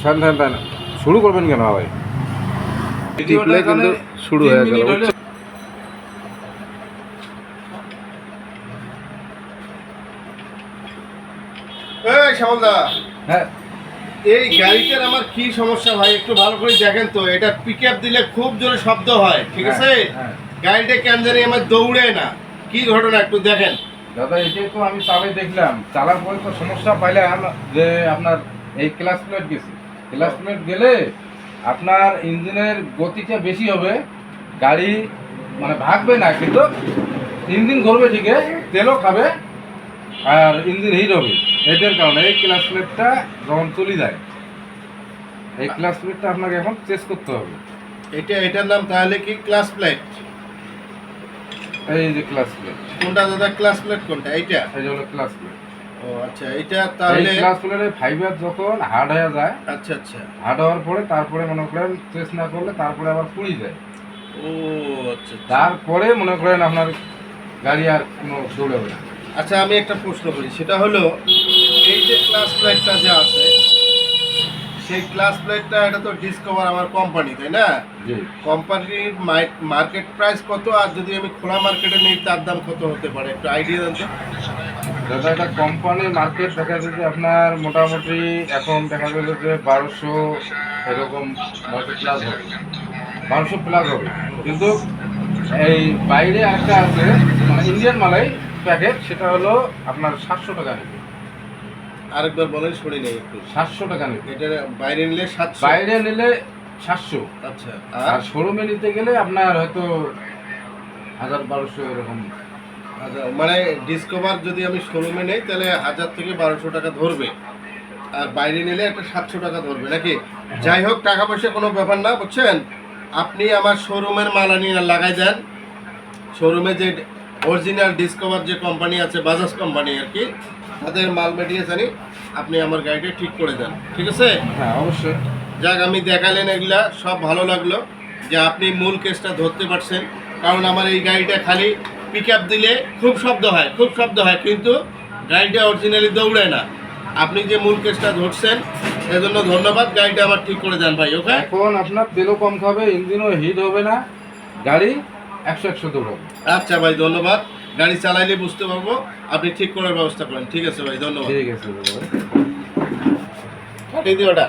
ছাড়েন ছাড়েন ছাড়েন শুরু করবেন কেন ভাই? টিপলে কিন্তু শুরু হয়ে গেল হ্যাঁ। এই গাড়িটার আমার কি সমস্যা ভাই? একটু ভালো করে দেখেন তো এটা পিক দিলে খুব জোরে শব্দ হয় ঠিক আছে? হ্যাঁ। গাড়িটা কেন জানি আমার দৌড়ে না। কি ঘটনা একটু দেখেন। দাদা এটাই তো আমি চালাই দেখলাম। চালার পরে তো সমস্যা পাইলাম যে আপনার এই ক্লাস প্লেট গেছে। ক্লাস প্লেট গেলে আপনার ইঞ্জিনের গতিটা বেশি হবে গাড়ি মানে ভাগবে না কিন্তু ইঞ্জিন ঘুরবে ঠিকই তেলও খাবে আর ইঞ্জিন হিট হবে। এটার কারণে এই ক্লাস প্লেটটা যখন চলে যায় এই ক্লাস প্লেটটা আপনাকে এখন চেস করতে হবে। এটা এটার নাম তাহলে কি ক্লাস প্লেট এই যে ক্লাস প্লেট কোনটা দাদা ক্লাস প্লেট কোনটা? এইটা? এই হলো ক্লাস প্লেট ও আচ্ছা এটা তাহলে ক্লাস প্লেটের ফাইবার যখন হার্ড হয়ে যায় আচ্ছা আচ্ছা। হার্ড হওয়ার পরে তারপরে মনে করেন চেস না করলে তারপরে আবার পুড়ি যায়। ও আচ্ছা আচ্ছা। তারপরে মনে করেন আপনার গাড়ি আর কোনো দৌড়াবে না। আচ্ছা আমি একটা প্রশ্ন করি সেটা হলো এই যে ক্লাস ফ্লাইটটা যে আছে সেই ক্লাস প্লেটটা এটা তো ডিসকভার আমার কোম্পানি তাই না? কোম্পানির মার্কেট প্রাইস কত? আর যদি আমি খোলা মার্কেটে নিই তার দাম কত হতে পারে? একটু আইডিয়া দেন তো। দাদা এটা কোম্পানির মার্কেট দেখা যাচ্ছে আপনার মোটামুটি এখন দেখা গেল যে বারোশো এরকম প্লাস হবে। বারোশো প্লাস হবে। কিন্তু এই বাইরে একটা আছে মানে ইন্ডিয়ান মালাই প্যাকেট সেটা হলো আপনার সাতশো টাকা নেবে আরেকবার বলেন শুনি নেই একটু। সাতশো টাকা নেবে এটা বাইরে নিলে সাতশো। বাইরে নিলে সাতশো। আচ্ছা আর শোরুমে নিতে গেলে আপনার হয়তো হাজার বারোশো এরকম। আচ্ছা মানে ডিসকভার যদি আমি শোরুমে নেই তাহলে হাজার থেকে বারোশো টাকা ধরবে। আর বাইরে নিলে একটা সাতশো টাকা ধরবে নাকি? যাই হোক টাকা পয়সা কোনো ব্যাপার না বুঝছেন? আপনি আমার শোরুমের মাল আনিয়ে লাগাই দেন। শোরুমে যে অরিজিনাল ডিসকভার যে কোম্পানি আছে বাজাজ কোম্পানি আর কি তাদের মাল মেটিরিয়ালস আনি আপনি আমার গাড়িটা ঠিক করে দেন। ঠিক আছে? হ্যাঁ অবশ্যই। যাক আমি দেখালেন এগুলা সব ভালো লাগল যে আপনি মূল কেসটা ধরতে পারছেন। কারণ আমার এই গাড়িটা খালি পিক দিলে খুব শব্দ হয় খুব শব্দ হয় কিন্তু গাড়িটা অরিজিনালি দৌড়ায় না। আপনি যে মূল কেসটা ধরছেন সেজন্য ধন্যবাদ গাড়িটা আমার ঠিক করে দেন ভাই ওকে এখন আপনার তেলও কম খাবে ইঞ্জিনও হিট হবে না গাড়ি একশো একশো দৌড়াবে। আচ্ছা ভাই ধন্যবাদ। গাড়ি চালাইলে বুঝতে পারব আপনি ঠিক করার ব্যবস্থা করেন। ঠিক আছে ভাই ধন্যবাদ। ঠিক আছে। কাটিয়ে দিও ওটা।